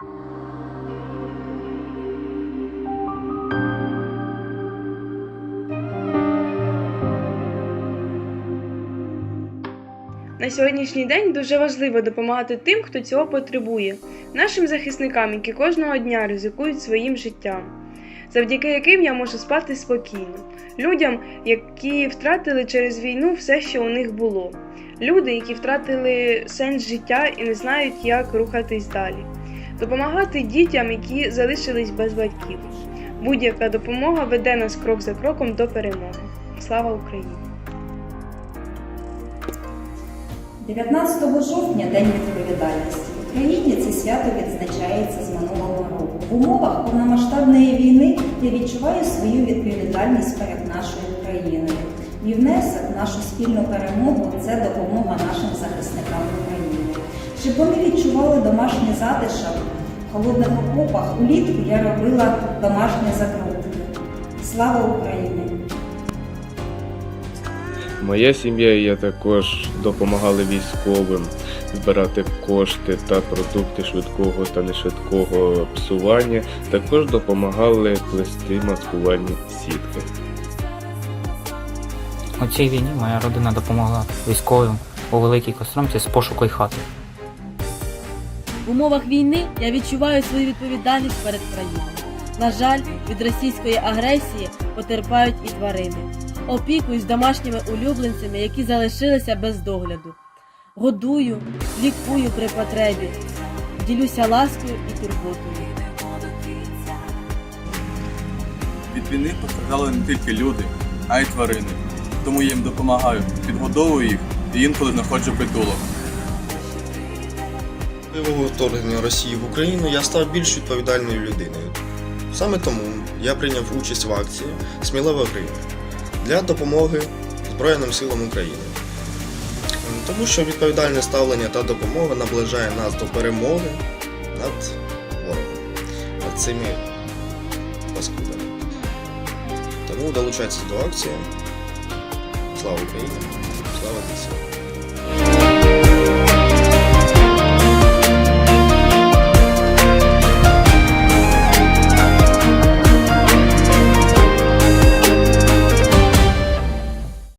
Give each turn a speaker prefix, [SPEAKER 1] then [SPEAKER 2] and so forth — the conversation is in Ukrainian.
[SPEAKER 1] На сьогоднішній день дуже важливо допомагати тим, хто цього потребує, нашим захисникам, які кожного дня ризикують своїм життям, завдяки яким я можу спати спокійно, людям, які втратили через війну все, що у них було, люди, які втратили сенс життя і не знають, як рухатись далі, допомагати дітям, які залишились без батьків. Будь-яка допомога веде нас крок за кроком до перемоги. Слава Україні!
[SPEAKER 2] 19 жовтня День відповідальності. В Україні це свято відзначається з минулого року. В умовах повномасштабної війни я відчуваю свою відповідальність перед нашою країною. Мій внесок в нашу спільну перемогу це допомога нашим захисникам в Україні. Щоб вони відчували домашній затишок в холодних окопах, улітку я робила домашні закрутки. Слава Україні!
[SPEAKER 3] Моя сім'я і я також допомагали військовим збирати кошти та продукти швидкого та нешвидкого псування. Також допомагали плести маскувальні сітки.
[SPEAKER 4] У цій війні моя родина допомогла військовим у великій костромці з пошуку й хати.
[SPEAKER 5] В умовах війни я відчуваю свою відповідальність перед країною. На жаль, від російської агресії потерпають і тварини. Опікуюсь домашніми улюбленцями, які залишилися без догляду. Годую, лікую при потребі, ділюся ласкою і турботою.
[SPEAKER 6] Від війни постраждали не тільки люди, а й тварини. Тому я їм допомагаю, підгодовую їх і інколи знаходжу притулок.
[SPEAKER 7] Можливого вторгнення Росії в Україну я став більш відповідальною людиною. Саме тому я прийняв участь в акції Смілива Україна для допомоги Збройним силам України. Тому що відповідальне ставлення та допомога наближає нас до перемоги над ворогом, над цими паскудами. Тому долучайтеся до акції. Слава Україні! Слава ЗСУ!